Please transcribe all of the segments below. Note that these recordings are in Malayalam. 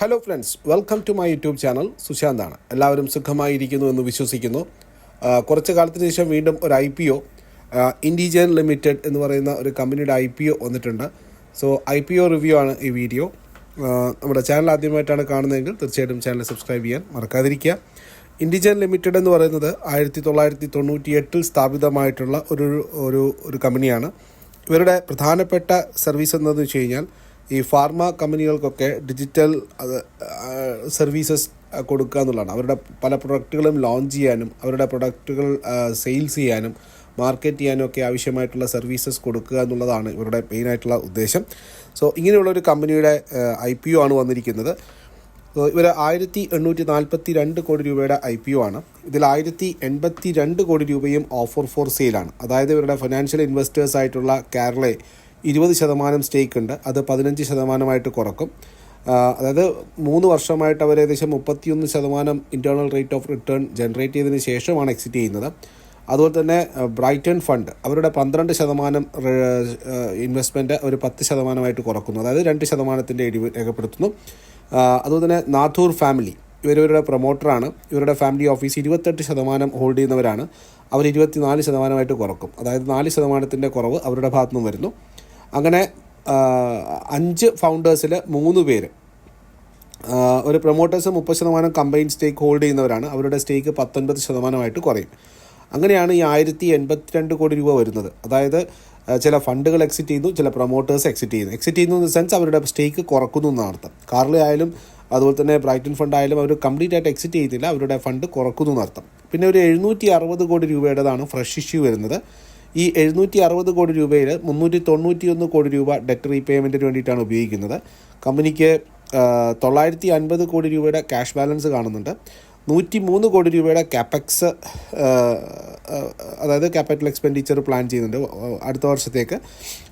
Hello friends welcome to my YouTube channel സുശാന്താണ് എല്ലാവരും സുഖമായിരിക്കുന്നു എന്ന് വിശ്വസിക്കുന്നു. കുറച്ച് കാലത്തിന് ശേഷം വീണ്ടും ഒരു I P O Indegene limited എന്ന് പറയുന്ന ഒരു കമ്പനിയുടെ ഐ പി ഒ വന്നിട്ടുണ്ട്. So I P O review ആണ് ഈ വീഡിയോ നമ്മുടെ ചാനൽ ആദ്യമായിട്ടാണ് കാണുന്നതെങ്കിൽ തീർച്ചയായിട്ടും ചാനൽ സബ്സ്ക്രൈബ് ചെയ്യാൻ മറക്കാതിരിക്കുക. ഇൻഡിജൻ ലിമിറ്റഡ് എന്ന് പറയുന്നത് ആയിരത്തി തൊള്ളായിരത്തി തൊണ്ണൂറ്റി എട്ടിൽ സ്ഥാപിതമായിട്ടുള്ള ഒരു ഒരു ഒരു കമ്പനിയാണ്. ഇവരുടെ പ്രധാനപ്പെട്ട സർവീസ് എന്താണെന്ന് വെച്ച് കഴിഞ്ഞാൽ ഈ ഫാർമ കമ്പനികൾക്കൊക്കെ ഡിജിറ്റൽ സർവീസസ് കൊടുക്കുക എന്നുള്ളതാണ്. അവരുടെ പല പ്രൊഡക്റ്റുകളും ലോഞ്ച് ചെയ്യാനും അവരുടെ പ്രൊഡക്റ്റുകൾ സെയിൽസ് ചെയ്യാനും മാർക്കറ്റ് ചെയ്യാനും ഒക്കെ ആവശ്യമായിട്ടുള്ള സർവീസസ് കൊടുക്കുക എന്നുള്ളതാണ് ഇവരുടെ മെയിനായിട്ടുള്ള ഉദ്ദേശം. സോ ഇങ്ങനെയുള്ള ഒരു കമ്പനിയുടെ ഐ പി ഒ ആണ് വന്നിരിക്കുന്നത്. ഇവർ ആയിരത്തി എണ്ണൂറ്റി നാൽപ്പത്തി രണ്ട് കോടി രൂപയുടെ ഐ പി ഒ ആണ്. ഇതിൽ ആയിരത്തി എൺപത്തി രണ്ട് കോടി രൂപയും ഓഫർ ഫോർ സെയിലാണ്. അതായത് ഇവരുടെ ഫിനാൻഷ്യൽ ഇൻവെസ്റ്റേഴ്സ് ആയിട്ടുള്ള കേരളെ ഇരുപത് ശതമാനം സ്റ്റേക്ക് ഉണ്ട്. അത് പതിനഞ്ച് ശതമാനമായിട്ട് കുറക്കും. അതായത് മൂന്ന് വർഷമായിട്ട് അവർ ഏകദേശം മുപ്പത്തിയൊന്ന് ശതമാനം internal rate of return generate ചെയ്തതിന് ശേഷമാണ് എക്സിറ്റ് ചെയ്യുന്നത്. അതുപോലെ തന്നെ ബ്രൈറ്റൺ ഫണ്ട് അവരുടെ പന്ത്രണ്ട് ശതമാനം ഇൻവെസ്റ്റ്മെന്റ് അവർ പത്ത് ശതമാനമായിട്ട് കുറക്കുന്നു. അതായത് രണ്ട് ശതമാനത്തിന്റെ ഇടിവ് രേഖപ്പെടുത്തുന്നു. അതുപോലെ തന്നെ നാഥൂർ ഫാമിലി ഇവരിവരുടെ പ്രൊമോട്ടറാണ് ഇവരുടെ ഫാമിലി ഓഫീസ് ഇരുപത്തെട്ട് ശതമാനം ഹോൾഡ് ചെയ്യുന്നവരാണ്. അവർ ഇരുപത്തിനാല് ശതമാനമായിട്ട് കുറക്കും. അതായത് നാല് ശതമാനത്തിന്റെ കുറവ് അവരുടെ ഭാഗത്തു നിന്നും വരുന്നു. അങ്ങനെ അഞ്ച് ഫൗണ്ടേഴ്സിൽ മൂന്ന് പേര്. ഒരു പ്രൊമോട്ടേഴ്സ് മുപ്പത് ശതമാനം കമ്പൈൻ സ്റ്റേക്ക് ഹോൾഡ് ചെയ്യുന്നവരാണ്. അവരുടെ സ്റ്റേക്ക് പത്തൊൻപത് ശതമാനമായിട്ട് കുറയും. അങ്ങനെയാണ് ഈ ആയിരത്തി എൺപത്തിരണ്ട് കോടി രൂപ വരുന്നത്. അതായത് ചില ഫണ്ടുകൾ എക്സിറ്റ് ചെയ്യുന്നു ചില പ്രൊമോട്ടേഴ്സ് എക്സിറ്റ് ചെയ്യുന്നു. എക്സിറ്റ് ചെയ്യുന്നു ഇൻ സെൻസ് അവരുടെ സ്റ്റേക്ക് കുറക്കുന്നു എന്നാണ് അർത്ഥം. കാർലി ആയാലും അതുപോലെ തന്നെ ബ്രൈറ്റൺ ഫണ്ട് ആയാലും അവർ കംപ്ലീറ്റ് ആയിട്ട് എക്സിറ്റ് ചെയ്യുന്നില്ല അവരുടെ ഫണ്ട് കുറക്കുന്നു എന്നർത്ഥം പിന്നെ ഒരു എഴുന്നൂറ്റി അറുപത് കോടി രൂപയുടേതാണ് ഫ്രഷ് ഇഷ്യൂ വരുന്നത്. ഈ എഴുന്നൂറ്റി അറുപത് കോടി രൂപയിൽ മുന്നൂറ്റി തൊണ്ണൂറ്റി ഒന്ന് കോടി രൂപ ഡെറ്റ് റീപേയ്മെന്റിന് വേണ്ടിയിട്ടാണ് ഉപയോഗിക്കുന്നത്. കമ്പനിക്ക് തൊള്ളായിരത്തി അൻപത് കോടി രൂപയുടെ ക്യാഷ് ബാലൻസ് കാണുന്നുണ്ട്. നൂറ്റി മൂന്ന് കോടി രൂപയുടെ ക്യാപെക്സ് അതായത് ക്യാപിറ്റൽ എക്സ്പെൻഡിച്ചർ പ്ലാൻ ചെയ്യുന്നുണ്ട് അടുത്ത വർഷത്തേക്ക്.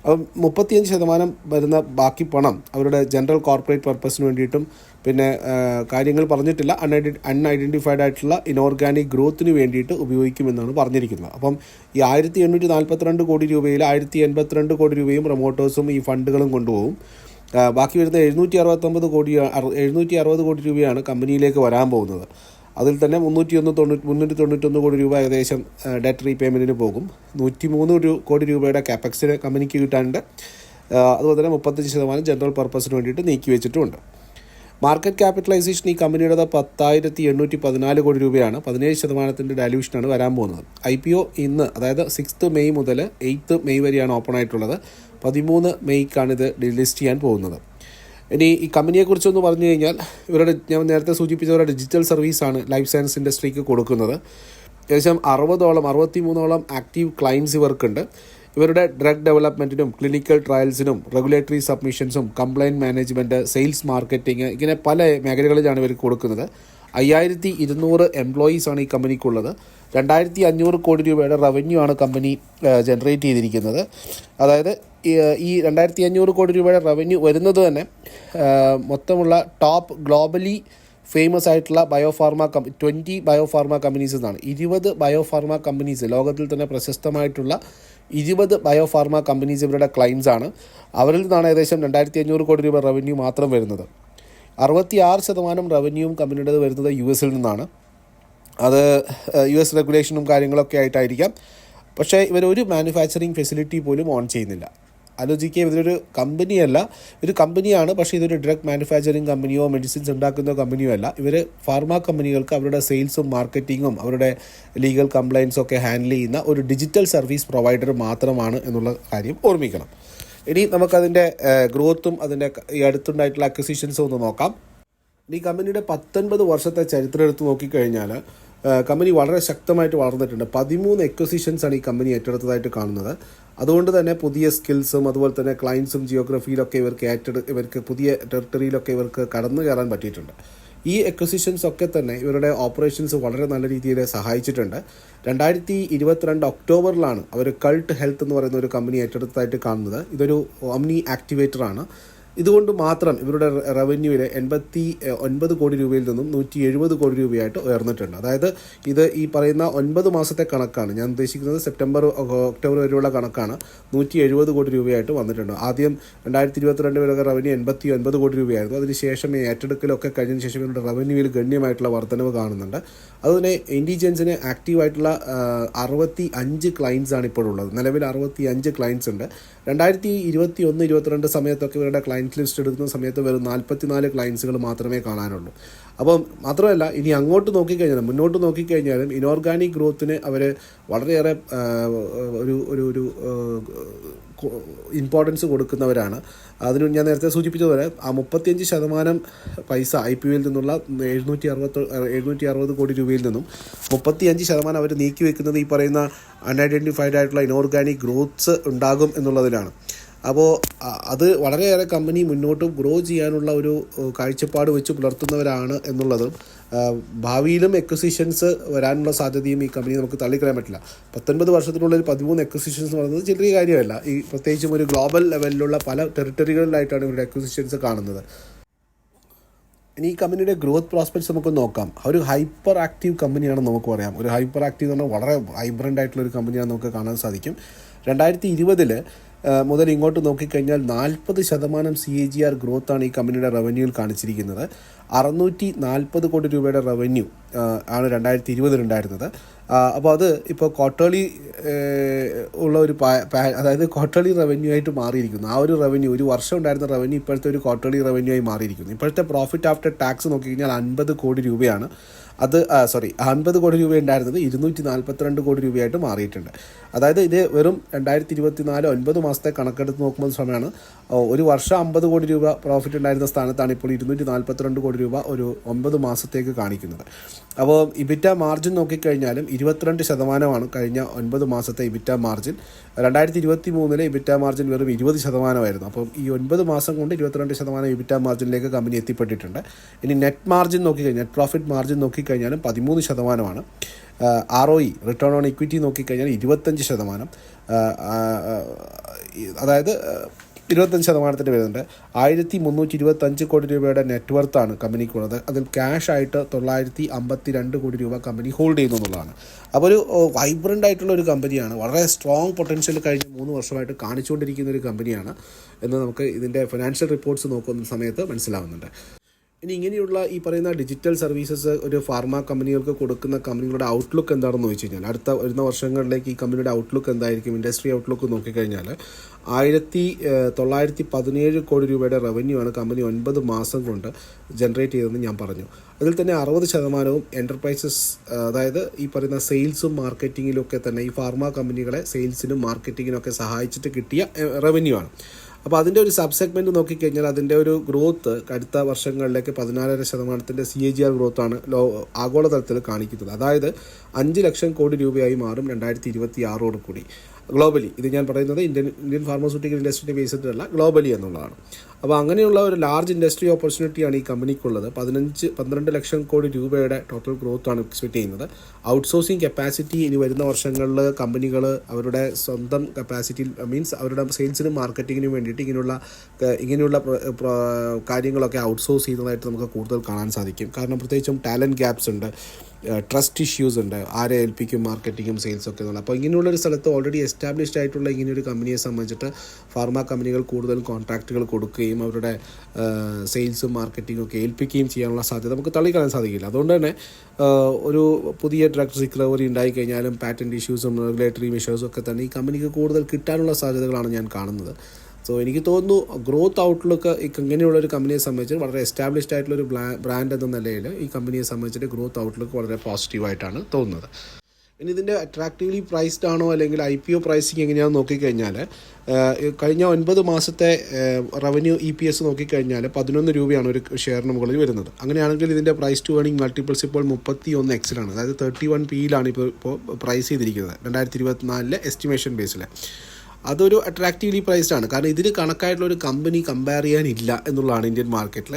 അപ്പം മുപ്പത്തിയഞ്ച് ശതമാനം വരുന്ന ബാക്കി പണം അവരുടെ ജനറൽ കോർപ്പറേറ്റ് പർപ്പസിന് വേണ്ടിയിട്ടും പിന്നെ കാര്യങ്ങൾ പറഞ്ഞിട്ടില്ല. അൺഐഡി അൺഐഡന്റിഫൈഡ് ആയിട്ടുള്ള ഇനോർഗാനിക് ഗ്രോത്തിന് വേണ്ടിയിട്ട് ഉപയോഗിക്കുമെന്നാണ് പറഞ്ഞിരിക്കുന്നത്. അപ്പം ഈ ആയിരത്തി എണ്ണൂറ്റി നാൽപ്പത്തിരണ്ട് കോടി രൂപയിൽ ആയിരത്തി എൺപത്തിരണ്ട് കോടി രൂപയും പ്രൊമോട്ടേഴ്സും ഈ ഫണ്ടുകളും കൊണ്ടുപോകും. ബാക്കി വരുന്ന എഴുന്നൂറ്റി അറുപത്തൊമ്പത് കോടി എഴുന്നൂറ്റി അറുപത് കോടി രൂപയാണ് കമ്പനിയിലേക്ക് വരാൻ പോകുന്നത്. അതിൽ തന്നെ മുന്നൂറ്റി ഒന്ന് തൊണ്ണൂറ്റി മുന്നൂറ്റി തൊണ്ണൂറ്റൊന്ന് കോടി രൂപ ഏകദേശം ഡെറ്റ് റീപേയ്മെന്റിന് പോകും. നൂറ്റി മൂന്ന് കോടി രൂപയുടെ ക്യാപെക്സിന് കമ്പനിക്ക് കിട്ടാണ്ട് അതുപോലെ തന്നെ മുപ്പത്തഞ്ച് ശതമാനം ജനറൽ പർപ്പസിന് വേണ്ടിയിട്ട് നീക്കി വെച്ചിട്ടുമുണ്ട് മാർക്കറ്റ് ക്യാപിറ്റലൈസേഷൻ ഈ കമ്പനിയുടെ പത്തായിരത്തി എണ്ണൂറ്റി പതിനാല് കോടി രൂപയാണ്. പതിനേഴ് ശതമാനത്തിന്റെ ഡാല്യൂഷനാണ് വരാൻ പോകുന്നത്. ഐ പി ഒ ഇന്ന് അതായത് സിക്സ്ത് മെയ് മുതൽ എയ്ത്ത് മെയ് വരെയാണ് ഓപ്പൺ ആയിട്ടുള്ളത്. പതിമൂന്ന് മെയ്ക്കാണ് ഇത് ലിസ്റ്റ് ചെയ്യാൻ പോകുന്നത്. ഇനി ഈ കമ്പനിയെക്കുറിച്ചൊന്ന് പറഞ്ഞു കഴിഞ്ഞാൽ ഇവരുടെ ഞാൻ നേരത്തെ സൂചിപ്പിച്ച ഒരു ഡിജിറ്റൽ സർവീസാണ് ലൈഫ് സയൻസ് ഇൻഡസ്ട്രിക്ക് കൊടുക്കുന്നത്. ഏകദേശം അറുപതോളം അറുപത്തി മൂന്നോളം ആക്റ്റീവ് ക്ലയൻസ് ഇവർക്കുണ്ട്. ഇവരുടെ ഡ്രഗ് ഡെവലപ്മെന്റിനും ക്ലിനിക്കൽ ട്രയൽസിനും റെഗുലേറ്ററി സബ്മിഷൻസും കംപ്ലയിന്റ് മാനേജ്മെന്റ് സെയിൽസ് മാർക്കറ്റിംഗ് ഇങ്ങനെ പല മേഖലകളിലാണ് ഇവർക്ക് കൊടുക്കുന്നത്. അയ്യായിരത്തി ഇരുന്നൂറ് ആണ് ഈ കമ്പനിക്കുള്ളത്. രണ്ടായിരത്തി അഞ്ഞൂറ് കോടി രൂപയുടെ റവന്യൂ ആണ് കമ്പനി ജനറേറ്റ് ചെയ്തിരിക്കുന്നത്. അതായത് ഈ- രണ്ടായിരത്തി അഞ്ഞൂറ് കോടി രൂപയുടെ റവന്യൂ വരുന്നത് തന്നെ മൊത്തമുള്ള ടോപ്പ് ഗ്ലോബലി ഫേമസ് ആയിട്ടുള്ള ബയോഫാർമ കമ്പ ട്വന്റി ബയോഫാർമ കമ്പനീസ് എന്നാണ്. ഇരുപത് ബയോഫാർമ കമ്പനീസ് ലോകത്തിൽ തന്നെ പ്രശസ്തമായിട്ടുള്ള ഇരുപത് ബയോഫാർമ കമ്പനീസ് ഇവരുടെ ക്ലൈൻസ് ആണ്. അവരിൽ നിന്നാണ് ഏകദേശം രണ്ടായിരത്തി അഞ്ഞൂറ് കോടി രൂപ റവന്യൂ മാത്രം വരുന്നത്. അറുപത്തി ആറ് ശതമാനം റവന്യൂവും കമ്പനിയുടേത് വരുന്നത് യു എസിൽ നിന്നാണ്. അത് യു എസ് റെഗുലേഷനും കാര്യങ്ങളൊക്കെ ആയിട്ടായിരിക്കാം. പക്ഷേ ഇവർ ഒരു മാനുഫാക്ചറിങ് ഫെസിലിറ്റി പോലും ഓൺ ചെയ്യുന്നില്ല. ആലോചിക്കുക ഇതൊരു കമ്പനിയല്ല ഒരു കമ്പനിയാണ് പക്ഷേ ഇതൊരു ഡ്രഗ് മാനുഫാക്ചറിങ് കമ്പനിയോ മെഡിസിൻസ് ഉണ്ടാക്കുന്ന കമ്പനിയോ അല്ല. ഇവർ ഫാർമ കമ്പനികൾക്ക് അവരുടെ സെയിൽസും മാർക്കറ്റിങ്ങും അവരുടെ ലീഗൽ കംപ്ലയിൻസും ഒക്കെ ഹാൻഡിൽ ചെയ്യുന്ന ഒരു ഡിജിറ്റൽ സർവീസ് പ്രൊവൈഡർ മാത്രമാണ് എന്നുള്ള കാര്യം ഓർമ്മിക്കണം. ഇനി നമുക്കതിന്റെ ഗ്രോത്തും അതിന്റെ ഈ അടുത്തുണ്ടായിട്ടുള്ള അക്വസിഷൻസും ഒന്ന് നോക്കാം. ഈ കമ്പനിയുടെ പത്തൊൻപത് വർഷത്തെ ചരിത്രം എടുത്ത് നോക്കിക്കഴിഞ്ഞാൽ കമ്പനി വളരെ ശക്തമായിട്ട് വളർന്നിട്ടുണ്ട്. പതിമൂന്ന് എക്വസിഷൻസാണ് ഈ കമ്പനി ഏറ്റെടുത്തതായിട്ട് കാണുന്നത്. അതുകൊണ്ട് തന്നെ പുതിയ സ്കിൽസും അതുപോലെ തന്നെ ക്ലയൻസും ജിയോഗ്രഫിയിലൊക്കെ ഇവർക്ക് ഏറ്റെടു ഇവർക്ക് പുതിയ ടെറിട്ടറിയിലൊക്കെ ഇവർക്ക് കടന്നു കയറാൻ പറ്റിയിട്ടുണ്ട്. ഈ എക്വസിഷൻസ് ഒക്കെ തന്നെ ഇവരുടെ ഓപ്പറേഷൻസ് വളരെ നല്ല രീതിയിൽ സഹായിച്ചിട്ടുണ്ട്. രണ്ടായിരത്തി ഇരുപത്തിരണ്ട് ഒക്ടോബറിലാണ് അവർ കൾട്ട് ഹെൽത്ത് എന്ന് പറയുന്ന ഒരു കമ്പനി ഏറ്റെടുത്തതായിട്ട് കാണുന്നത്. ഇതൊരു ഓംനി ആക്ടിവേറ്ററാണ് ഇതുകൊണ്ട് മാത്രം ഇവരുടെ റവന്യൂവിൽ എൺപത്തി ഒൻപത് കോടി രൂപയിൽ നിന്നും നൂറ്റി എഴുപത് കോടി രൂപയായിട്ട് ഉയർന്നിട്ടുണ്ട്. അതായത് ഇത് ഈ പറയുന്ന ഒൻപത് മാസത്തെ കണക്കാണ്. ഞാൻ ഉദ്ദേശിക്കുന്നത് സെപ്റ്റംബർ ഒക്ടോബർ വരെയുള്ള കണക്കാണ്. നൂറ്റി എഴുപത് കോടി രൂപയായിട്ട് വന്നിട്ടുണ്ട്. ആദ്യം രണ്ടായിരത്തി ഇരുപത്തിരണ്ട് വരെ റവന്യൂ എൺപത്തി ഒൻപത് കോടി രൂപയായിരുന്നു. അതിനുശേഷം ഈ ഏറ്റെടുക്കലൊക്കെ കഴിഞ്ഞതിന് ശേഷം ഇവരുടെ റവന്യൂവിൽ ഗണ്യമായിട്ടുള്ള വർധനവ് കാണുന്നുണ്ട്. അതുപോലെ ഇൻഡിജൻസിന് ആക്റ്റീവായിട്ടുള്ള അറുപത്തി അഞ്ച് ക്ലയൻസ് ഇപ്പോഴുള്ളത്. നിലവിൽ അറുപത്തി അഞ്ച് ക്ലയൻസ് ഉണ്ട്. രണ്ടായിരത്തി ഇരുപത്തി ഒന്ന് ഇരുപത്തിരണ്ട് സമയത്തൊക്കെ ഇവരുടെ ക്ലയന്റ് ലിസ്റ്റ് എടുക്കുന്ന സമയത്ത് വെറും നാൽപ്പത്തിനാല് ക്ലയൻസുകൾ മാത്രമേ കാണാനുള്ളൂ. അപ്പം മാത്രമല്ല ഇനി അങ്ങോട്ട് നോക്കിക്കഴിഞ്ഞാലും മുന്നോട്ട് നോക്കിക്കഴിഞ്ഞാലും ഇനോർഗാനിക് ഗ്രോത്തിന് അവർ വളരെയേറെ ഒരു ഒരു ഒരു ഇമ്പോർട്ടൻസ് കൊടുക്കുന്നവരാണ്. അതിന് ഞാൻ നേരത്തെ സൂചിപ്പിച്ചതുപോലെ ആ മുപ്പത്തിയഞ്ച് ശതമാനം പൈസ ഐ പി ഒയിൽ നിന്നുള്ള എഴുന്നൂറ്റി അറുപത്തി എഴുന്നൂറ്റി അറുപത് കോടി രൂപയിൽ നിന്നും മുപ്പത്തിയഞ്ച് ശതമാനം അവർ നീക്കി വെക്കുന്നത് ഈ പറയുന്ന അൺഐഡന്റിഫൈഡ് ആയിട്ടുള്ള ഇനോർഗാനിക് ഗ്രോത്ത്സ് ഉണ്ടാകും എന്നുള്ളതിലാണ്. അപ്പോൾ അത് വളരെയേറെ കമ്പനി മുന്നോട്ട് ഗ്രോ ചെയ്യാനുള്ള ഒരു കാഴ്ചപ്പാട് വെച്ച് പുലർത്തുന്നവരാണ് എന്നുള്ളതും. ഭാവിയിലും എക്വസിഷൻസ് വരാനുള്ള സാധ്യതയും ഈ കമ്പനി നമുക്ക് തള്ളിക്കളയാൻ പറ്റില്ല. പത്തൊൻപത് വർഷത്തിനുള്ളിൽ പതിമൂന്ന് എക്വസിഷൻസ് എന്ന് പറയുന്നത് ചെറിയ കാര്യമല്ല. ഈ പ്രത്യേകിച്ചും ഒരു ഗ്ലോബൽ ലെവലിലുള്ള പല ടെറിട്ടറികളിലായിട്ടാണ് ഇവരുടെ എക്വസിഷൻസ് കാണുന്നത്. ഇനി ഈ കമ്പനിയുടെ ഗ്രോത്ത് പ്രോസ്പെക്ട്സ് നമുക്ക് നോക്കാം. ഒരു ഹൈപ്പർ ആക്റ്റീവ് കമ്പനിയാണെന്ന് നമുക്ക് പറയാം. ഒരു ഹൈപ്പർ ആക്റ്റീവ് എന്ന് പറഞ്ഞാൽ വളരെ വൈബ്രന്റ് ആയിട്ടുള്ള ഒരു കമ്പനിയാണ് നമുക്ക് കാണാൻ സാധിക്കും. രണ്ടായിരത്തി ഇരുപതിൽ മുതൽ ഇങ്ങോട്ട് നോക്കിക്കഴിഞ്ഞാൽ നാൽപ്പത് ശതമാനം സി എ ജി ആർ ഗ്രോത്താണ് ഈ കമ്പനിയുടെ റവന്യൂവിൽ കാണിച്ചിരിക്കുന്നത്. അറുന്നൂറ്റി നാൽപ്പത് കോടി രൂപയുടെ റവന്യൂ ആണ് രണ്ടായിരത്തി ഇരുപതിലുണ്ടായിരുന്നത് അപ്പോൾ അത് ഇപ്പോൾ ക്വാർട്ടേർലി ഉള്ള ഒരു അതായത് ക്വാർട്ടേർലി റവന്യൂ ആയിട്ട് മാറിയിരിക്കുന്നു. ആ ഒരു റവന്യൂ ഒരു വർഷം ഉണ്ടായിരുന്ന റവന്യൂ ഇപ്പോഴത്തെ ഒരു ക്വാർട്ടേർലി റവന്യൂ ആയി മാറിയിരിക്കുന്നു. ഇപ്പോഴത്തെ പ്രോഫിറ്റ് ആഫ്റ്റർ ടാക്സ് നോക്കിക്കഴിഞ്ഞാൽ അൻപത് കോടി രൂപയാണ്. അത് സോറി അൻപത് കോടി രൂപ ഉണ്ടായിരുന്നത് ഇരുന്നൂറ്റി നാൽപ്പത്തിരണ്ട് കോടി രൂപയായിട്ട് മാറിയിട്ടുണ്ട്. അതായത് ഇത് വെറും രണ്ടായിരത്തി ഇരുപത്തി നാല് ഒൻപത് മാസത്തെ കണക്കെടുത്ത് നോക്കുമ്പോൾ സമയമാണ് ഒരു വർഷം അമ്പത് കോടി രൂപ പ്രോഫിറ്റ് ഉണ്ടായിരുന്ന സ്ഥാനത്താണ് ഇപ്പോൾ ഇരുന്നൂറ്റി നാൽപ്പത്തിരണ്ട് കോടി രൂപ ഒരു ഒമ്പത് മാസത്തേക്ക് കാണിക്കുന്നത്. അപ്പോൾ ഇബിറ്റ മാർജിൻ നോക്കിക്കഴിഞ്ഞാലും ഇരുപത്തിരണ്ട് ശതമാനമാണ് കഴിഞ്ഞ ഒൻപത് മാസത്തെ ഇബിറ്റ മാർജിൻ രണ്ടായിരത്തി ഇരുപത്തി മൂന്നിലെ ഇബിറ്റ മാർജിൻ വെറും ഇരുപത് ശതമാനമായിരുന്നു. അപ്പം ഈ ഒൻപത് മാസം കൊണ്ട് ഇരുപത്തിരണ്ട് ശതമാനം ഇബിറ്റ മാർജിനിലേക്ക് കമ്പനി എത്തിപ്പെട്ടിട്ടുണ്ട്. ഇനി നെറ്റ് മാർജിൻ നോക്കിക്കഴിഞ്ഞാൽ നെറ്റ് പ്രോഫിറ്റ് മാർജിൻ നോക്കിക്കഴിഞ്ഞാലും പതിമൂന്ന് ശതമാനമാണ്. R O E return on equity നോക്കിക്കഴിഞ്ഞാൽ ഇരുപത്തഞ്ച് ശതമാനം. അതായത് ഇരുപത്തഞ്ച് ശതമാനത്തിന്റെ വരുന്നുണ്ട് ആയിരത്തി മുന്നൂറ്റി ഇരുപത്തഞ്ച് കോടി രൂപയുടെ നെറ്റ്വർത്താണ് കമ്പനിക്കുള്ളത്. അതിൽ ക്യാഷ് ആയിട്ട് തൊള്ളായിരത്തി അമ്പത്തി രണ്ട് കോടി രൂപ കമ്പനി ഹോൾഡ് ചെയ്യുന്നു എന്നുള്ളതാണ്. അപ്പോൾ ഒരു വൈബ്രന്റ് ആയിട്ടുള്ള ഒരു കമ്പനിയാണ്. വളരെ സ്ട്രോങ് പൊട്ടൻഷ്യൽ കഴിഞ്ഞ മൂന്ന് വർഷമായിട്ട് കാണിച്ചുകൊണ്ടിരിക്കുന്ന ഒരു കമ്പനിയാണ് എന്ന് നമുക്ക് ഇതിന്റെ ഫിനാൻഷ്യൽ റിപ്പോർട്ട്സ് നോക്കുന്ന സമയത്ത് മനസ്സിലാവുന്നുണ്ട്. ഇനി ഇങ്ങനെയുള്ള ഈ പറയുന്ന ഡിജിറ്റൽ സർവീസസ് ഒരു ഫാർമ കമ്പനികൾക്ക് കൊടുക്കുന്ന കമ്പനികളുടെ ഔട്ട്ലുക്ക് എന്താണെന്ന് ചോദിച്ചു കഴിഞ്ഞാൽ അടുത്ത വരുന്ന വർഷങ്ങളിലേക്ക് ഈ കമ്പനിയുടെ ഔട്ട്ലുക്ക് എന്തായിരിക്കും? ഇൻഡസ്ട്രി ഔട്ട്ലുക്ക് നോക്കിക്കഴിഞ്ഞാൽ ആയിരത്തി തൊള്ളായിരത്തി പതിനേഴ് കോടി രൂപയുടെ റവന്യൂ ആണ് കമ്പനി ഒൻപത് മാസം കൊണ്ട് ജനറേറ്റ് ചെയ്തതെന്ന് ഞാൻ പറഞ്ഞു. അതിൽ തന്നെ അറുപത് ശതമാനവും എന്റർപ്രൈസസ് അതായത് ഈ പറയുന്ന സെയിൽസും മാർക്കറ്റിങ്ങിലും ഒക്കെ തന്നെ ഈ ഫാർമ കമ്പനികളെ സെയിൽസിനും മാർക്കറ്റിങ്ങിനും ഒക്കെ സഹായിച്ചിട്ട് കിട്ടിയ റവന്യൂ ആണ്. അപ്പോൾ അതിന്റെ ഒരു സബ് സെഗ്മെന്റ് നോക്കിക്കഴിഞ്ഞാൽ അതിന്റെ ഒരു ഗ്രോത്ത് അടുത്ത വർഷങ്ങളിലേക്ക് പതിനാലര ശതമാനത്തിന്റെ സി എ ജി ആർ ഗ്രോത്താണ് ലോ ആഗോളതലത്തിൽ കാണിക്കുന്നത്. അതായത് അഞ്ച് ലക്ഷം കോടി രൂപയായി മാറും രണ്ടായിരത്തി ഇരുപത്തി ആറോട് കൂടി. ഗ്ലോബലി ഇത് ഞാൻ പറയുന്നത് ഇന്ത്യൻ ഇന്ത്യൻ ഫാർമസ്യൂട്ടിക്കൽ ഇൻഡസ്ട്രിയെ ബേസ് ചെയ്തിട്ടല്ല ഗ്ലോബലി എന്നുള്ളതാണ്. അപ്പോൾ അങ്ങനെയുള്ള ഒരു ലാർജ് ഇൻഡസ്ട്രി ഓപ്പർച്യൂണിറ്റിയാണ് ഈ കമ്പനിക്കുള്ളത്. പതിനഞ്ച് പന്ത്രണ്ട് ലക്ഷം കോടി രൂപയുടെ ടോട്ടൽ ഗ്രോത്താണ് എക്സ്പെക്ട് ചെയ്യുന്നത്. ഔട്ട്സോഴ്സിങ് കപ്പാസിറ്റി ഇനി വരുന്ന വർഷങ്ങളിൽ കമ്പനികൾ അവരുടെ സ്വന്തം കപ്പാസിറ്റി മീൻസ് അവരുടെ സെയിൽസിനും മാർക്കറ്റിങ്ങിനും വേണ്ടിയിട്ട് ഇങ്ങനെയുള്ള ഇങ്ങനെയുള്ള കാര്യങ്ങളൊക്കെ ഔട്ട്സോഴ്സ് ചെയ്യുന്നതായിട്ട് നമുക്ക് കൂടുതൽ കാണാൻ സാധിക്കും. കാരണം പ്രത്യേകിച്ചും ടാലന്റ് ഗ്യാപ്സ് ഉണ്ട്. ട്രസ്റ്റ് ഇഷ്യൂസ് ഉണ്ട്. ആരെ ഏൽപ്പിക്കും മാർക്കറ്റിങ്ങും സെയിൽസും ഒക്കെ. എന്നുള്ളത് അപ്പോൾ ഇങ്ങനെയുള്ളൊരു സ്ഥലത്ത് ഓൾറെഡി എസ്റ്റാബ്ലിഷ്ഡ് ആയിട്ടുള്ള ഇങ്ങനെയൊരു കമ്പനിയെ സംബന്ധിച്ചിട്ട് ഫാർമ കമ്പനികൾ കൂടുതൽ കോൺട്രാക്റ്റുകൾ കൊടുക്കുകയും അവരുടെ സെയിൽസും മാർക്കറ്റിങ്ങും ഒക്കെ ഏൽപ്പിക്കുകയും ചെയ്യാനുള്ള സാധ്യത നമുക്ക് തള്ളിക്കളയാൻ സാധിക്കില്ല. അതുകൊണ്ട് തന്നെ ഒരു പുതിയ ഡ്രഗ് റിക്കവറി ഉണ്ടായിക്കഴിഞ്ഞാലും പാറ്റന്റ് ഇഷ്യൂസും റെഗുലേറ്ററി മെഷേഴ്സും ഒക്കെ തന്നെ ഈ കമ്പനിക്ക് കൂടുതൽ കിട്ടാനുള്ള സാധ്യതകളാണ് ഞാൻ കാണുന്നത്. സോ എനിക്ക് തോന്നുന്നു ഗ്രോത്ത് ഔട്ട്ലുക്ക് ഈ ഇങ്ങനെയുള്ള ഒരു കമ്പനിയെ സംബന്ധിച്ച് വളരെ എസ്റ്റാബ്ലിഷ്ഡ് ആയിട്ടുള്ള ഒരു ബ്രാൻഡ് എന്ന നിലയിൽ ഈ കമ്പനിയെ സംബന്ധിച്ചിട്ട് ഗ്രോത്ത് ഔട്ട്ലുക്ക് വളരെ പോസിറ്റീവായിട്ടാണ് തോന്നുന്നത്. ഇനി ഇതിന്റെ അട്രാക്റ്റീവ്ലി പ്രൈസ്ഡ് ആണോ അല്ലെങ്കിൽ ഐ പി ഒ പ്രൈസിങ് എങ്ങനെയാണെന്ന് നോക്കിക്കഴിഞ്ഞാൽ കഴിഞ്ഞ ഒൻപത് മാസത്തെ റവന്യൂ ഇ പി എസ് നോക്കിക്കഴിഞ്ഞാൽ പതിനൊന്ന് രൂപയാണ് ഒരു ഷെയറിന് മുകളിൽ വരുന്നത്. അങ്ങനെയാണെങ്കിൽ ഇതിന്റെ പ്രൈസ് ടു ഏണിംഗ് മൾട്ടിപ്പിൾസ് ഇപ്പോൾ മുപ്പത്തി ഒന്ന് എക്സിലാണ് അതായത് തേർട്ടി വൺ പിയിലാണ് ഇപ്പോൾ ഇപ്പോൾ പ്രൈസ് ചെയ്തിരിക്കുന്നത്. രണ്ടായിരത്തി ഇരുപത്തിനാലിലെ എസ്റ്റിമേഷൻ ബേസിൽ അതൊരു അട്രാക്റ്റീവ്ലി പ്രൈസ്ഡ് ആണ്. കാരണം ഇതിന് കണക്കായിട്ടുള്ള ഒരു കമ്പനി കമ്പയർ ചെയ്യാനില്ല എന്നുള്ളതാണ് ഇന്ത്യൻ മാർക്കറ്റിൽ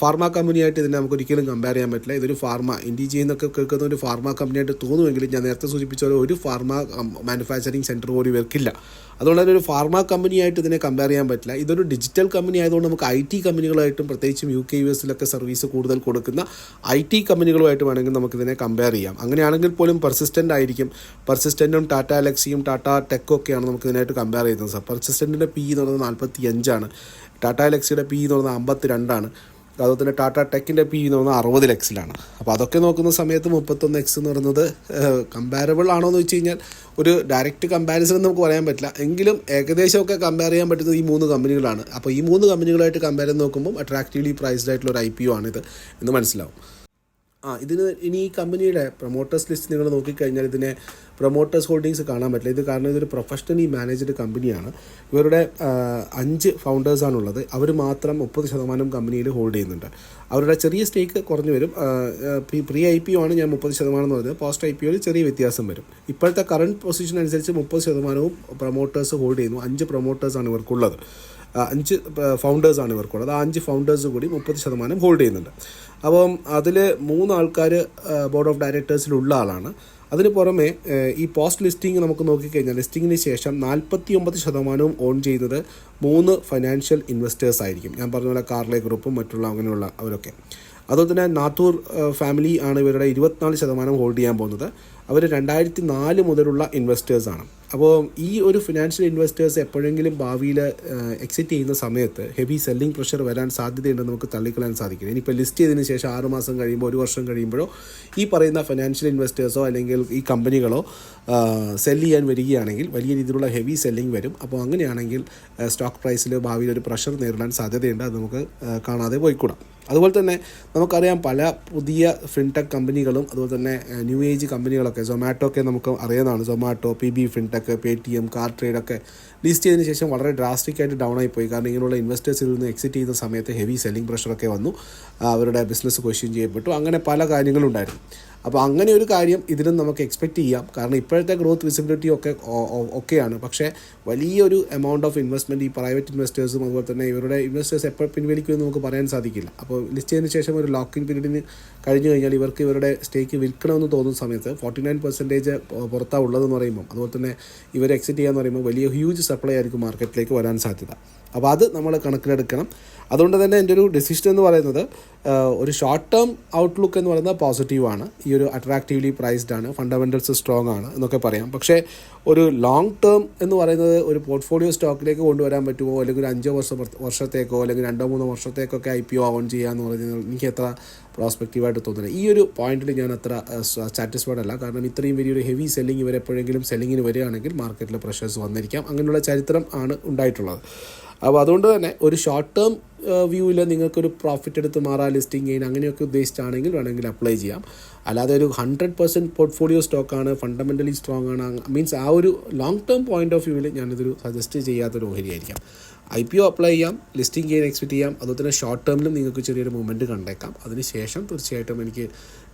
ഫാർമ കമ്പനിയായിട്ട് ഇതിനെ നമുക്ക് ഒരിക്കലും കമ്പയർ ചെയ്യാൻ പറ്റില്ല. ഇതൊരു ഫാർമ ഇന്ത്യ എന്നൊക്കെ കേൾക്കുന്ന ഒരു ഫാർമ കമ്പനിയായിട്ട് തോന്നുമെങ്കിലും ഞാൻ നേരത്തെ സൂചിപ്പിച്ച പോലെ ഒരു ഫാർമ മാനുഫാക്ചറിങ് സെന്റർ പോലും ഇവർക്കില്ല. അതുകൊണ്ട് തന്നെ ഒരു ഫാർമ കമ്പനിയായിട്ട് ഇതിനെ കമ്പയർ ചെയ്യാൻ പറ്റില്ല. ഇതൊരു ഡിജിറ്റൽ കമ്പനി ആയതുകൊണ്ട് നമുക്ക് ഐ ടി കമ്പനികളായിട്ടും പ്രത്യേകിച്ചും യു കെ യു എസിലൊക്കെ സർവീസ് കൂടുതൽ കൊടുക്കുന്ന ഐ ടി കമ്പനികളുമായിട്ട് വേണമെങ്കിൽ നമുക്കിതിനെ കമ്പയർ ചെയ്യാം. അങ്ങനെയാണെങ്കിൽ പോലും പെർസിസ്റ്റന്റ് ആയിരിക്കും. പെർസിസ്റ്റന്റും ടാറ്റ അലക്സിയും ടാറ്റ ടെക്കും ഒക്കെയാണ് നമുക്ക് ഇതിനായിട്ട് കമ്പയർ ചെയ്യുന്നത് സാർ പെർസിസ്റ്റന്റിന്റെ പി എന്ന് പറയുന്നത് നാൽപ്പത്തി അഞ്ചാണ് ടാറ്റ ലെക്സിയുടെ പി എന്ന് പറയുന്നത് അമ്പത്തി രണ്ടാണ് അതുപോലെ തന്നെ ടാറ്റ ടെക്കിന്റെ പി എന്ന് പറഞ്ഞാൽ അറുപത് ലക്സിലാണ് അപ്പോൾ അതൊക്കെ നോക്കുന്ന സമയത്ത് മുപ്പത്തൊന്ന് എക്സ് എന്ന് പറയുന്നത് കമ്പാരബിൾ ആണോ എന്ന് വെച്ച് കഴിഞ്ഞാൽ ഒരു ഡയറക്റ്റ് കമ്പാരിസൺ നമുക്ക് പറയാൻ പറ്റില്ല. എങ്കിലും ഏകദേശമൊക്കെ കമ്പയർ ചെയ്യാൻ പറ്റുന്നത് ഈ മൂന്ന് കമ്പനികളാണ് അപ്പോൾ ഈ മൂന്ന് കമ്പനികളായിട്ട് കമ്പയർ ചെയ്ത് നോക്കുമ്പോൾ അട്രാക്റ്റീവ്ലി പ്രൈസ്ഡ് ആയിട്ടുള്ള ഒരു ഐ പി ഒ ആണിത് എന്ന് മനസ്സിലാവും. ആ ഇതിന് ഇനി ഈ കമ്പനിയുടെ പ്രൊമോട്ടേഴ്സ് ലിസ്റ്റ് നിങ്ങൾ നോക്കിക്കഴിഞ്ഞാൽ ഇതിനെ പ്രൊമോട്ടേഴ്സ് ഹോൾഡിങ്സ് കാണാൻ പറ്റില്ല. ഇത് കാരണം ഇതൊരു പ്രൊഫഷണലി മാനേജ്ഡ് കമ്പനിയാണ് ഇവരുടെ അഞ്ച് ഫൗണ്ടേഴ്സാണുള്ളത് അവർ മാത്രം മുപ്പത് ശതമാനം കമ്പനിയിൽ ഹോൾഡ് ചെയ്യുന്നുണ്ട്. അവരുടെ ചെറിയ സ്റ്റേക്ക് കുറഞ്ഞു വരും. പ്രീ ഐ പി ആണ് ഞാൻ മുപ്പത് ശതമാനം എന്ന് പറഞ്ഞത് പോസ്റ്റ് ഐ പി ഒയിൽ ചെറിയ വ്യത്യാസം വരും. ഇപ്പോഴത്തെ കറണ്ട് പൊസിഷൻ അനുസരിച്ച് മുപ്പത് ശതമാനവും പ്രൊമോട്ടേഴ്സ് ഹോൾഡ് ചെയ്യുന്നു. അഞ്ച് പ്രൊമോട്ടേഴ്സാണ് ഇവർക്കുള്ളത്. അഞ്ച് ഫൗണ്ടേഴ്സാണ് ഇവർക്കുള്ളത്. ആ അഞ്ച് ഫൗണ്ടേഴ്സ് കൂടി മുപ്പത് ശതമാനം ഹോൾഡ് ചെയ്യുന്നുണ്ട്. അപ്പം അതിൽ മൂന്ന് ആൾക്കാർ ബോർഡ് ഓഫ് ഡയറക്ടേഴ്സിലുള്ള ആളാണ്. അതിന് പുറമെ ഈ പോസ്റ്റ് ലിസ്റ്റിംഗ് നമുക്ക് നോക്കിക്കഴിഞ്ഞാൽ ലിസ്റ്റിങ്ങിന് ശേഷം നാൽപ്പത്തി ഒമ്പത് ശതമാനവും ഓൺ ചെയ്യുന്നത് മൂന്ന് ഫൈനാൻഷ്യൽ ഇൻവെസ്റ്റേഴ്സ് ആയിരിക്കും. ഞാൻ പറഞ്ഞ പോലെ കാർലെ ഗ്രൂപ്പും മറ്റുള്ള അങ്ങനെയുള്ള അവരൊക്കെ. അതുപോലെ തന്നെ നാത്തൂർ ഫാമിലി ആണ് ഇവരുടെ ഇരുപത്തിനാല് ശതമാനം ഹോൾഡ് ചെയ്യാൻ പോകുന്നത്. അവർ രണ്ടായിരത്തി നാല് മുതലുള്ള ഇൻവെസ്റ്റേഴ്സാണ് അപ്പോൾ ഈ ഒരു ഫിനാൻഷ്യൽ ഇൻവെസ്റ്റേഴ്സ് എപ്പോഴെങ്കിലും ഭാവിയിൽ എക്സിറ്റ് ചെയ്യുന്ന സമയത്ത് ഹെവി സെല്ലിംഗ് പ്രഷർ വരാൻ സാധ്യതയുണ്ടെന്ന് നമുക്ക് തള്ളിക്കളയാൻ സാധിക്കില്ല ഇനിയിപ്പോൾ ലിസ്റ്റ് ചെയ്തതിന് ശേഷം ആറ് മാസം കഴിയുമ്പോൾ ഒരു വർഷം കഴിയുമ്പോഴോ ഈ പറയുന്ന ഫിനാൻഷ്യൽ ഇൻവെസ്റ്റേഴ്സോ അല്ലെങ്കിൽ ഈ കമ്പനികളോ സെൽ ചെയ്യാൻ വരികയാണെങ്കിൽ വലിയ രീതിയിലുള്ള ഹെവി സെല്ലിംഗ് വരും. അപ്പോൾ അങ്ങനെയാണെങ്കിൽ സ്റ്റോക്ക് പ്രൈസിൽ ഭാവിയിൽ ഒരു പ്രഷർ നേരിടാൻ സാധ്യതയുണ്ട്. അത് നമുക്ക് കാണാതെ പോയിക്കൂടാം. അതുപോലെ തന്നെ നമുക്കറിയാം പല പുതിയ ഫിൻടെക് കമ്പനികളും അതുപോലെ തന്നെ ന്യൂ ഏജ് കമ്പനികളൊക്കെ സൊമാറ്റോ ഒക്കെ നമുക്ക് അറിയുന്നതാണ്. Zomato P B fintech Paytm car trade ഒക്കെ ലിസ്റ്റ് ചെയ്തതിന് ശേഷം വളരെ ഡ്രാസ്റ്റിക് ആയിട്ട് ഡൗൺ ആയിപ്പോയി കാരണം ഇങ്ങനെയുള്ള ഇൻവെസ്റ്റേഴ്സിൽ നിന്ന് എക്സിറ്റ് ചെയ്യുന്ന സമയത്ത് ഹെവി സെല്ലിംഗ് പ്രഷറൊക്കെ വന്നു. അവരുടെ ബിസിനസ് ക്വസ്റ്റ്യൻ ചെയ്യപ്പെട്ടു. അങ്ങനെ പല കാര്യങ്ങളുണ്ടായിരുന്നു. അപ്പോൾ അങ്ങനെ ഒരു കാര്യം ഇതിലും നമുക്ക് എക്സ്പെക്റ്റ് ചെയ്യാം. കാരണം ഇപ്പോഴത്തെ ഗ്രോത്ത് വിസിബിലിറ്റി ഒക്കെ ഒക്കെയാണ്. പക്ഷേ വലിയൊരു എമൗണ്ട് ഓഫ് ഇൻവെസ്റ്റ്മെന്റ് ഈ പ്രൈവറ്റ് ഇൻവെസ്റ്റേഴ്സും അതുപോലെ തന്നെ ഇവരുടെ ഇൻവെസ്റ്റേഴ്സ് എപ്പോൾ പിൻവലിക്കുമെന്ന് നമുക്ക് പറയാൻ സാധിക്കില്ല. അപ്പോൾ ലിസ്റ്റ് ചെയ്തതിന് ശേഷം ഒരു ലോക്കിംഗ് പീരീഡിന് കഴിഞ്ഞു കഴിഞ്ഞാൽ ഇവർക്ക് ഇവരുടെ സ്റ്റേക്ക് വിൽക്കണമെന്ന് തോന്നുന്ന സമയത്ത് ഫോർട്ടി നയൻ പെർസെന്റേജ് പുറത്താണ് ഉള്ളതെന്ന് പറയുമ്പോൾ അതുപോലെ തന്നെ ഇവർ എക്സിറ്റ് ചെയ്യാന്ന് പറയുമ്പോൾ വലിയ ഹ്യൂജ് സപ്ലൈ ആയിരിക്കും മാർക്കറ്റിലേക്ക് വരാൻ സാധ്യത. അപ്പോൾ അത് നമ്മൾ കണക്കിലെടുക്കണം. അതുകൊണ്ട് തന്നെ എന്റെ ഒരു ഡെസിഷൻ എന്ന് പറയുന്നത് ഒരു ഷോർട്ട് ടേം ഔട്ട്ലുക്ക് എന്ന് പറയുന്നത് പോസിറ്റീവാണ് ഈ ഒരു അട്രാക്റ്റീവ്ലി പ്രൈസ്ഡ് ആണ്. ഫണ്ടമെന്റൽസ് സ്ട്രോങ് ആണ് എന്നൊക്കെ പറയാം. പക്ഷേ ഒരു ലോങ് ടേം എന്ന് പറയുന്നത് ഒരു പോർട്ട്ഫോളിയോ സ്റ്റോക്കിലേക്ക് കൊണ്ടുവരാൻ പറ്റുമോ? അല്ലെങ്കിൽ ഒരു അഞ്ചോ വർഷ വർഷത്തേക്കോ അല്ലെങ്കിൽ രണ്ടോ മൂന്നോ വർഷത്തേക്കൊക്കെ ഐ പി ഒ ഓൺ ചെയ്യാമെന്ന് പറയുന്നത് എനിക്ക് എത്ര പ്രോസ്പെക്റ്റീവായിട്ട് തോന്നുന്നില്ല ഈ ഒരു പോയിന്റിൽ ഞാൻ അത്ര സാറ്റിസ്ഫൈഡ് അല്ല. കാരണം ഇത്രയും വലിയൊരു ഹെവി സെല്ലിംഗ് വരെ എപ്പോഴെങ്കിലും സെല്ലിങ്ങിന് വരികയാണെങ്കിൽ മാർക്കറ്റിൽ പ്രഷേഴ്സ് വന്നിരിക്കാം. അങ്ങനെയുള്ള ചരിത്രം ആണ് ഉണ്ടായിട്ടുള്ളത്. അപ്പോൾ അതുകൊണ്ട് തന്നെ ഒരു ഷോർട്ട് ടേം വ്യൂവിൽ നിങ്ങൾക്കൊരു പ്രോഫിറ്റ് എടുത്ത് മാറാൻ ലിസ്റ്റിംഗ് ഗെയിൻ അങ്ങനെയൊക്കെ ഉദ്ദേശിച്ചാണെങ്കിൽ വേണമെങ്കിൽ അപ്ലൈ ചെയ്യാം. അല്ലാതെ ഒരു ഹൺഡ്രഡ് പെർസെന്റ് പോർട്ട്ഫോളിയോ സ്റ്റോക്കാണ് ഫണ്ടമെന്റലി സ്ട്രോങ് ആണ്. മീൻസ് ആ ഒരു ലോങ് ടേം പോയിന്റ് ഓഫ് വ്യൂവിൽ ഞാനിതൊരു സജസ്റ്റ് ചെയ്യാത്തൊരു ഓഹരിയായിരിക്കാം. ഐ പി ഒ അപ്ലൈ ചെയ്യാം ലിസ്റ്റിംഗ് ഗെയിൻ എക്സ്പെക്ട് ചെയ്യാം. അതുപോലെ തന്നെ ഷോർട്ട് ടേമിലും നിങ്ങൾക്ക് ചെറിയൊരു മൂവ്മെന്റ് കണ്ടേക്കാം. അതിനുശേഷം തീർച്ചയായിട്ടും എനിക്ക്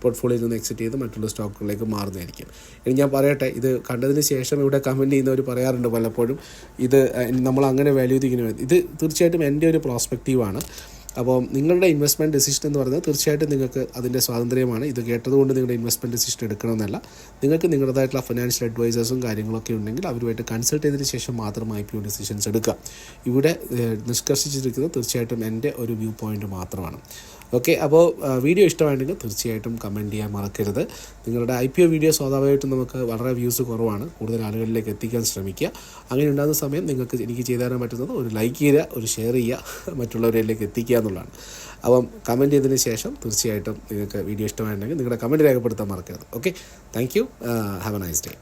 പോർട്ട്ഫോളിയോയിൽ നിന്ന് എക്സിറ്റ് ചെയ്ത് മറ്റുള്ള സ്റ്റോക്കുകളിലേക്ക് മാറുന്നതായിരിക്കും. ഇനി ഞാൻ പറയട്ടെ ഇത് കണ്ടതിന് ശേഷം ഇവിടെ കമന്റ് ചെയ്യുന്നവർ പറയാറുണ്ട് പലപ്പോഴും ഇത് നമ്മൾ അങ്ങനെ വാല്യൂ ഇങ്ങനെ ഇത് തീർച്ചയായിട്ടും എന്റെ ഒരു പ്രോസ്പെക്റ്റീവാണ് അപ്പോൾ നിങ്ങളുടെ ഇൻവെസ്റ്റ്മെന്റ് ഡിസിഷൻ എന്ന് പറയുന്നത് തീർച്ചയായിട്ടും നിങ്ങൾക്ക് അതിന്റെ സ്വാതന്ത്ര്യമാണ്. ഇത് കേട്ടതുകൊണ്ട് നിങ്ങളുടെ ഇൻവെസ്റ്റ്മെന്റ് ഡിസിഷൻ എടുക്കണമെന്നല്ല. നിങ്ങൾക്ക് നിങ്ങളുടേതായിട്ടുള്ള ഫിനാൻഷ്യൽ അഡ്വൈസേഴ്സും കാര്യങ്ങളൊക്കെ ഉണ്ടെങ്കിൽ അവരുമായിട്ട് കൺസൾട്ട് ചെയ്തതിന് ശേഷം മാത്രം ഐ പി ഒ ഡിസിഷൻസ് എടുക്കുക. ഇവിടെ നിഷ്കർഷിച്ചിരിക്കുന്നത് തീർച്ചയായിട്ടും എന്റെ ഒരു വ്യൂ പോയിന്റ് മാത്രമാണ്. ഓക്കെ അപ്പോൾ വീഡിയോ ഇഷ്ടമായിട്ടുണ്ടെങ്കിൽ തീർച്ചയായിട്ടും കമന്റ് ചെയ്യാൻ മറക്കരുത്. നിങ്ങളുടെ ഐ പി ഒ വീഡിയോ സ്വാഭാവികമായിട്ടും നമുക്ക് വളരെ വ്യൂസ് കുറവാണ്. കൂടുതൽ ആളുകളിലേക്ക് എത്തിക്കാൻ ശ്രമിക്കുക. അങ്ങനെ ഉണ്ടാകുന്ന സമയം നിങ്ങൾക്ക് എനിക്ക് ചെയ്തു പറ്റുന്നത് ഒരു ലൈക്ക് ചെയ്യുക ഒരു ഷെയർ ചെയ്യുക മറ്റുള്ളവരിലേക്ക് എത്തിക്കുക എന്നുള്ളതാണ്. അപ്പം കമന്റ് ചെയ്തതിന് ശേഷം തീർച്ചയായിട്ടും നിങ്ങൾക്ക് വീഡിയോ ഇഷ്ടമായിട്ടുണ്ടെങ്കിൽ നിങ്ങളുടെ കമന്റ് രേഖപ്പെടുത്താൻ മറക്കരുത്. Okay thank you have a nice day